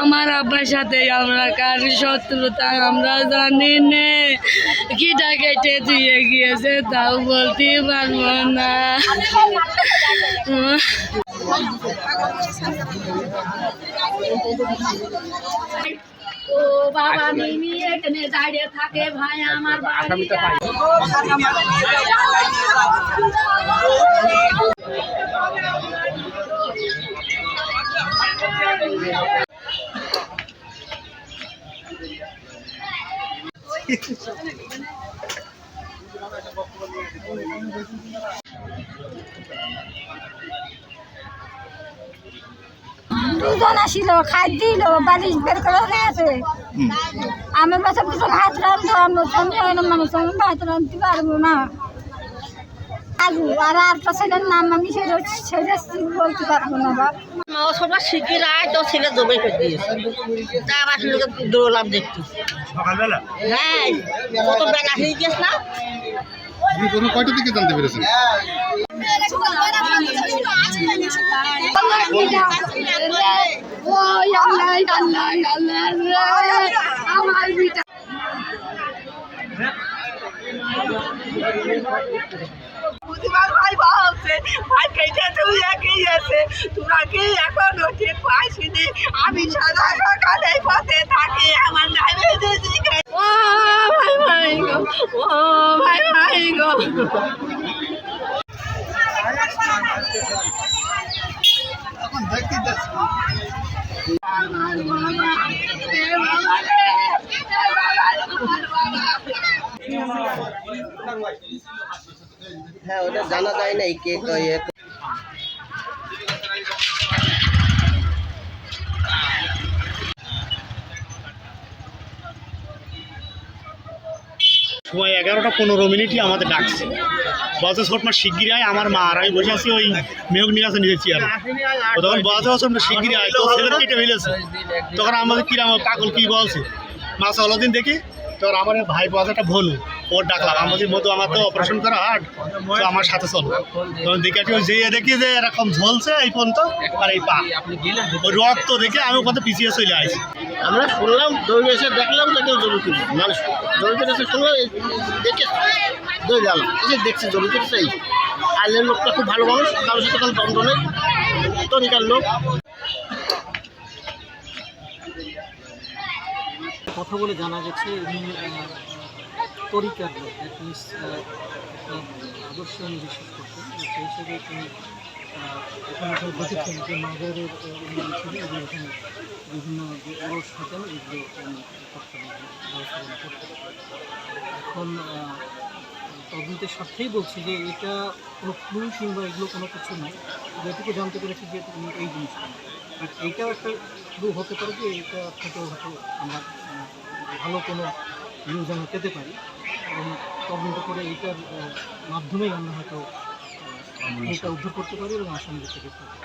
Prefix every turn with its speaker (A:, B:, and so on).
A: আমার আব্বার সাথে আমরা কার শত্রুতা আমরা জানি নে। কিটা কেটে দিয়ে গিয়েছে তাও বলতে পারব না। ও বাবা মিমি এখানে দাঁড়িয়ে থাকে ভাই আমার
B: দুজন আসিল খাই দিল বালিশ বের করে গেছে। আমি বাসা পিছনে ভাত রান্ধবো আমরা সঙ্গে মানুষ আমি ভাত রান্ধতে পারব না। আলু আর আরেকটা ছেলের নাম আমি সেটা সেটা বলতে পারব না বাপ।
C: শিখিয়ে আয় তো ছেলে জমে করে দিয়েছে। তা আবার লোকে দৌড়লাম দেখতে।
D: সকালবেলা?
C: হ্যাঁ কত বেলা হয়ে গেছে না?
D: কয়টা দিকে জানতে পেরেছেন
A: আমার বিটা।
C: ভাই কেটে তুই একই আছে। তোরা কি এখনও ঠিক পাইছিনি আমি সাদা সকালে পথে থাকি আমার ডায়াবেটিস ও ভাই ভাই গো ও ভাই ভাই গো। হ্যাঁ ওটা জানা যায় নাই কে কয়ে
D: সময় এগারোটা পনেরো মিনিটই আমাদের ডাকছে। বলছে ছোটমা শিগগিরি আয়, আমার মা আর আমি বসে আছি ওই মেয়ক নিয়ে আছে নিজের চেয়ার তখন বলছে ছোটমা শিগগিরি আয় তো ছেলের কেটে ফেলেছে। তখন আমাদের কিরাম পাগল কি বলছে? মাছ দিন দেখি, তখন আমার ভাই বলছে, একটা ভনু ওর ডাকলাম। আমাদের মতো আমার তো অপারেশন করা হাট তো আমার সাথে চলো। তখন দেখে যেয়ে দেখি যে এরকম ঝলছে এই পর্যন্ত আর এই পা। ওই রক্ত দেখে আমি ওখানে পিছিয়ে চলে আসি।
E: আমরা শুনলাম দৌড়ে এসে দেখলাম যে কেউ জমি তুলি মানুষ জমি শুনলাম দেখে দৌড়ে গেলাম এসে দেখছি জমি তুলেছে এই আইলের লোকটা খুব ভালো মানুষ কারোর সাথে কোনো দ্বন্দ্ব নেই তরিকার লোক।
F: কথা বলে জানা গেছে তরিকার লোক দ্যাট মিনস আদর্শ উনি বিশ্বাস করতেন সেই হিসেবে তিনি এখানে দেখেছেন যে মাজারের আহ, উনি ছিল এবং এখানে বিভিন্ন যে ওরস হতেন এগুলো করতেন ব্যবস্থাপনা করতেন এখন তদন্তের স্বার্থেই বলছি যে এটা কোনো ক্লু কিংবা এগুলো কোনো কিছু নয়। যেটুকু জানতে পেরেছি যে এই জিনিসটা আর এইটাও একটা ক্লু হতে পারে যে এটা থেকেও হয়তো আমরা ভালো কোনো নিউজ আমরা পেতে পারি। তদন্ত করে এইটার মাধ্যমেই আমরা হয়তো এটা উদ্ধার করতে পারি এবং আসামি করতে পারি